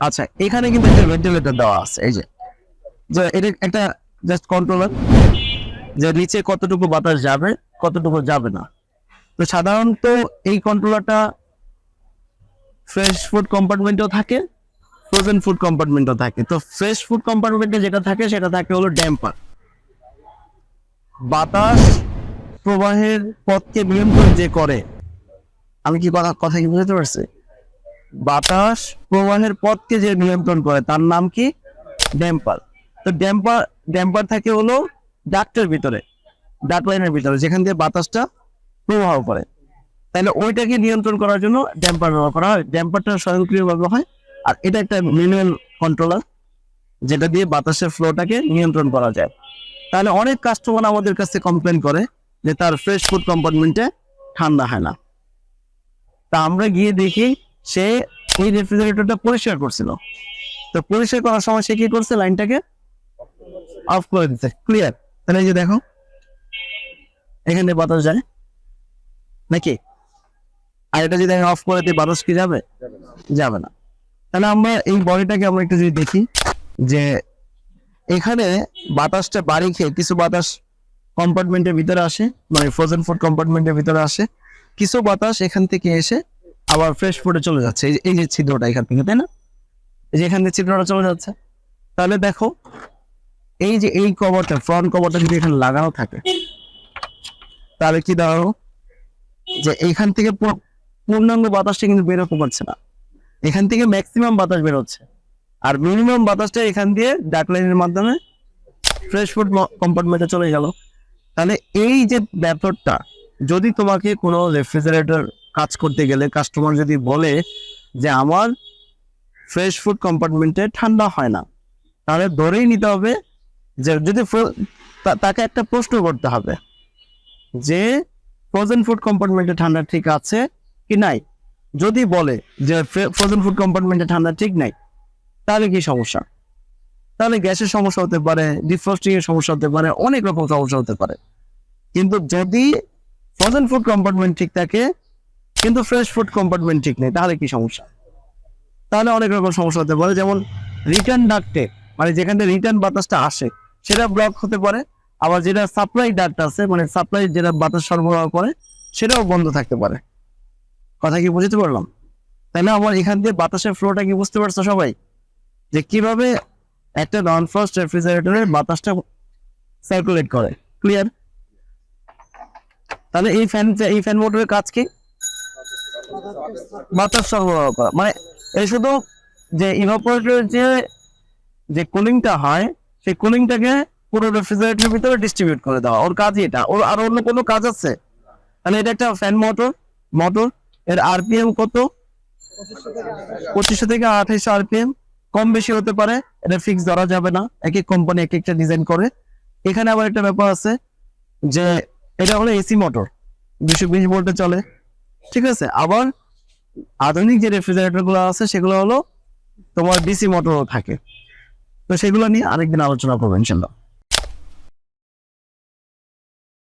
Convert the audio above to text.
আচ্ছা এখানে কিন্তু একটা ভেন্টিলেটর দেওয়া আছে, এই যে। যে এটা একটা জাস্ট কন্ট্রোলার যে নিচে কতটুকু বাতাস যাবে, কতটুকু যাবে না। তো সাধারণত এই কন্ট্রোলারটা ফ্রেশ ফুড কম্পার্টমেন্টও থাকে ফ্রোজেন ফুড কম্পার্টমেন্টও থাকে। তো ফ্রেশ ফুড কম্পার্টমেন্টে যেটা থাকে, সেটা থাকে হলো ড্যাম্পার বাতাস প্রবাহের পথকে নিয়ন্ত্রণ যে করে, আমি কি কথা কথা কি বুঝতে পারছি? বাতাস প্রবাহের পথকে যে নিয়ন্ত্রণ করে, তার নাম কি? ড্যাম্পার। তো ড্যাম্পার ড্যাম্পার থাকে হলো ডাক্টের ভিতরে ডাক লাইনের ভিতরে, যেখান দিয়ে বাতাসটা প্রবাহ করে। তাহলে ওইটাকে নিয়ন্ত্রণ করার জন্য ড্যাম্পার ব্যবহার করা হয়। ড্যাম্পারটা স্বয়ংক্রিয়ভাবে হয়। আর এটা একটা ম্যানুয়াল কন্ট্রোলার, যেটা দিয়ে বাতাসের ফ্লোটাকে নিয়ন্ত্রণ করা যায়। তাহলে অনেক কাস্টমার আমাদের কাছে কমপ্লেন করে যে তার ফ্রেশ ফুড কম্পার্টমেন্টে ঠান্ডা হয় না। তা আমরা গিয়ে দেখি সে এই রেফ্রিজারেটরটা পরিষ্কার করছিল। তো পরিষ্কার করার সময় সে কি করছে? লাইনটাকে অফ করে দিচ্ছে ক্লিয়ার তাহলে এই যে দেখো। এখানে বাতাস যায়। নাকি? আর এটা যদি অফ করে দিই, বাতাস কি যাবে? যাবে না। তাহলে আমরা এই বডিটাকে আমরা একটু যদি দেখি, যে এখানে বাতাসটা বাড়ি খেয়ে কিছু বাতাস কম্পার্টমেন্টের ভিতরে আসে মানে ফ্রোজেন ফুড কম্পার্টমেন্টের ভিতরে আসে। কিছু বাতাস এখান থেকে এসে আবার ফ্রেশ ফুডে চলে যাচ্ছে। এই যে- ছিদ্রটা এখান থেকে, তাই না? এই যে এখান থেকে ছিদ্রটা চলে যাচ্ছে। তাহলে দেখো, এই যে এই কভারটা ফ্রন্ট কভারটা যদি এখানে লাগানো থাকে, তাহলে কি দাঁড়ানো যে এখান থেকে পূর্ণাঙ্গ বাতাসটা কিন্তু বের হতে পারছে না। এখান থেকে ম্যাক্সিমাম বাতাস বের হচ্ছে। আর মিনিমাম বাতাসটা এখান দিয়ে ডাক লাইনের মাধ্যমে ফ্রেশ ফুড কম্পার্টমেন্টে চলে গেল। তাহলে এই যে ব্যাপারটা যদি তোমাকে কোনো রেফ্রিজারেটর কাজ করতে গেলে কাস্টমার যদি বলে যে আমার ফ্রেশ ফুড কম্পার্টমেন্টে ঠান্ডা হয় না, তাহলে ধরেই নিতে হবে যে যদি তাকে একটা প্রশ্ন করতে হবে যে ফ্রোজেন ফুড কম্পার্টমেন্টে ঠান্ডা ঠিক আছে কি নাই? যদি বলে যে ফ্রোজেন ফুড কম্পার্টমেন্টে ঠান্ডা ঠিক নাই, তাহলে কি সমস্যা? তাহলে গ্যাসের সমস্যা হতে পারে ডিফ্রস্টিং এর সমস্যা হতে পারে, অনেক রকম সমস্যা হতে পারে। কিন্তু যদি ফ্রোজেন ফুড কম্পার্টমেন্ট ঠিক থাকে কিন্তু ফ্রেশ ফুড কম্পার্টমেন্ট ঠিক নেই, তাহলে কি সমস্যা? তাহলে অনেক রকম সমস্যা হতে পারে, যেমন রিটার্ন ডাক্টে মানে যেখান থেকে রিটার্ন বাতাসটা আসে, সেটা ব্লক হতে পারে, আবার যেটা সাপ্লাই ডাক্ট আছে মানে সাপ্লাই যেটা বাতাস সরবরাহ করে, সেটাও বন্ধ থাকতে পারে। কথা কি বুঝতে পারলাম? তাই না? আমার এখান দিয়ে বাতাসের ফ্লোটা কি বুঝতে পারছ সবাই? যে কীভাবে একটা নন ফ্রস্ট রেফ্রিজারেটরের বাতাসটা সার্কুলেট করে ক্লিয়ার তাহলে এই ফ্যান এই ফ্যান মোটরের কাজ কি? বাতাস সরবরাহ করা মানে এই শুধু যে যে যে কুলিংটা হয়, সেই কুলিংটাকে পুরো রেফ্রিজারেটরের ভিতরে ডিস্ট্রিবিউট করে দেওয়া। ওর কাজই এটা। ওর আর অন্য কোনো কাজ আছে? এটা একটা ফ্যান মোটর মোটর এর আরপিএম কত? পঁচিশশো থেকে আঠাইশো আরপিএম কম বেশি হতে পারে, এটা ফিক্স ধরা যাবে না। এক এক কোম্পানি এক একটা ডিজাইন করে। এখানে আবার একটা ব্যাপার আছে যে, এটা হলো এসি মোটর দুশো বিশ ভোল্টে চলে। ঠিক আছে, আবার আধুনিক যে রেফ্রিজারেটরগুলো আছে, সেগুলো হলো তোমার ডিসি মোটরও থাকে। তো সেগুলো নিয়ে আরেকদিন আলোচনা করবেন ইনশাল্লাহ।